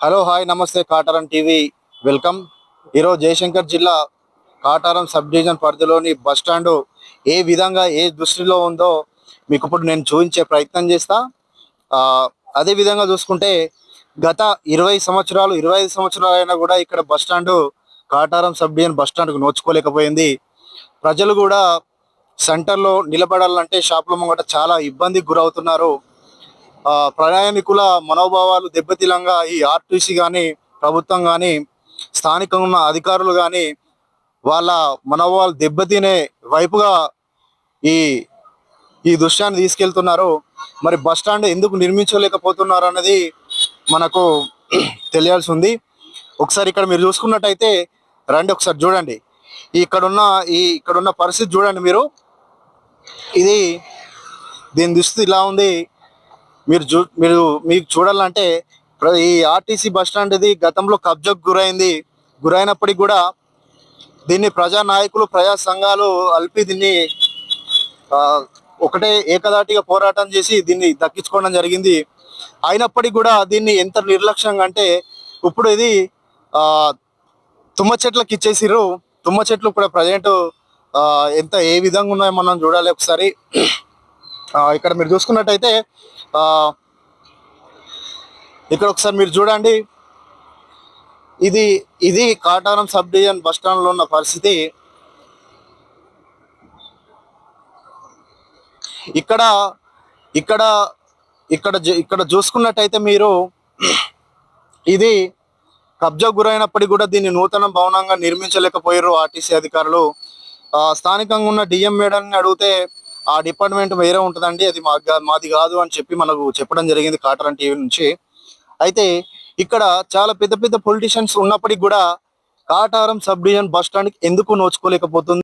Hello hi నమస్తే Kataram TV. Welcome. ఈరోజు జయశంకర్ జిల్లా కాటారం సబ్ డివిజన్ పరిధిలోని బస్ స్టాండ్ ఏ విధంగా ఏ దృష్టిలో ఉందో మీకు ఇప్పుడు నేను చూపించే ప్రయత్నం చేస్తా. ఆ, అదే విధంగా చూసుకుంటే గత ఇరవై సంవత్సరాలు ఇరవై ఐదు సంవత్సరాలు అయినా కూడా ఇక్కడ bus stand Kataram sub division బస్టాండ్కు నోచుకోలేకపోయింది. ప్రజలు కూడా సెంటర్లో నిలబడాలంటే షాపుల ముంగట చాలా ఇబ్బందికి గురవుతున్నారు. ప్రయాణికుల మనోభావాలు దెబ్బతిలంగా ఈ ఆర్టీసీ కానీ ప్రభుత్వం కానీ స్థానికంగా ఉన్న అధికారులు కానీ వాళ్ళ మనోభావాలు దెబ్బతినే వైపుగా ఈ ఈ దృశ్యాన్ని తీసుకెళ్తున్నారు. మరి బస్ స్టాండ్ ఎందుకు నిర్మించలేకపోతున్నారు అన్నది మనకు తెలియాల్సి ఉంది ఒకసారి ఇక్కడ మీరు చూసుకున్నట్టయితే రండి ఒకసారి చూడండి. ఇక్కడున్న ఈ ఇక్కడున్న పరిస్థితి చూడండి మీరు. ఇది దీని దుస్థితి ఇలా ఉంది. మీరు చూ మీరు మీకు చూడాలంటే ప్ర- ఈ ఆర్టీసీ బస్ స్టాండ్ ఇది గతంలో కబ్జాకు గురైంది. గురైనప్పటికీ కూడా దీన్ని ప్రజా నాయకులు ప్రజా సంఘాలు అల్పి దీన్ని ఒకటే ఏకదాటిగా పోరాటం చేసి దీన్ని దక్కించుకోవడం జరిగింది. అయినప్పటికీ కూడా దీన్ని ఎంత నిర్లక్ష్యంగా అంటే ఇప్పుడు ఇది తుమ్మ చెట్లకు ఇచ్చేసిర్రు. తుమ్మ చెట్లు కూడా ప్రజెంట్ ఎంత ఏ విధంగా ఉన్నాయో మనం చూడాలి ఒకసారి. ఇక్కడ మీరు చూసుకున్నట్టయితే ఇక్కడ ఒకసారి మీరు చూడండి. ఇది ఇది కాటారం సబ్ డివిజన్ బస్ స్టాండ్లో ఉన్న పరిస్థితి. ఇక్కడ ఇక్కడ ఇక్కడ ఇక్కడ చూసుకున్నట్టయితే మీరు ఇది కబ్జా గురైనప్పటికీ కూడా దీన్ని నూతన భవనంగా నిర్మించలేకపోయారు ఆర్టీసీ అధికారులు. స్థానికంగా ఉన్న డిఎం మేడాన్ని అడిగితే ఆ డిపార్ట్మెంట్ వేరే ఉంటుందండి. అది మా మాది కాదు అని చెప్పి మనకు చెప్పడం జరిగింది కాటరన్ టీవీ నుంచి. అయితే ఇక్కడ చాలా పెద్ద పెద్ద పొలిటీషియన్స్ ఉన్నప్పటికీ కూడా Kataram sub division bus stand ఎందుకు నోచుకోలేకపోతుంది?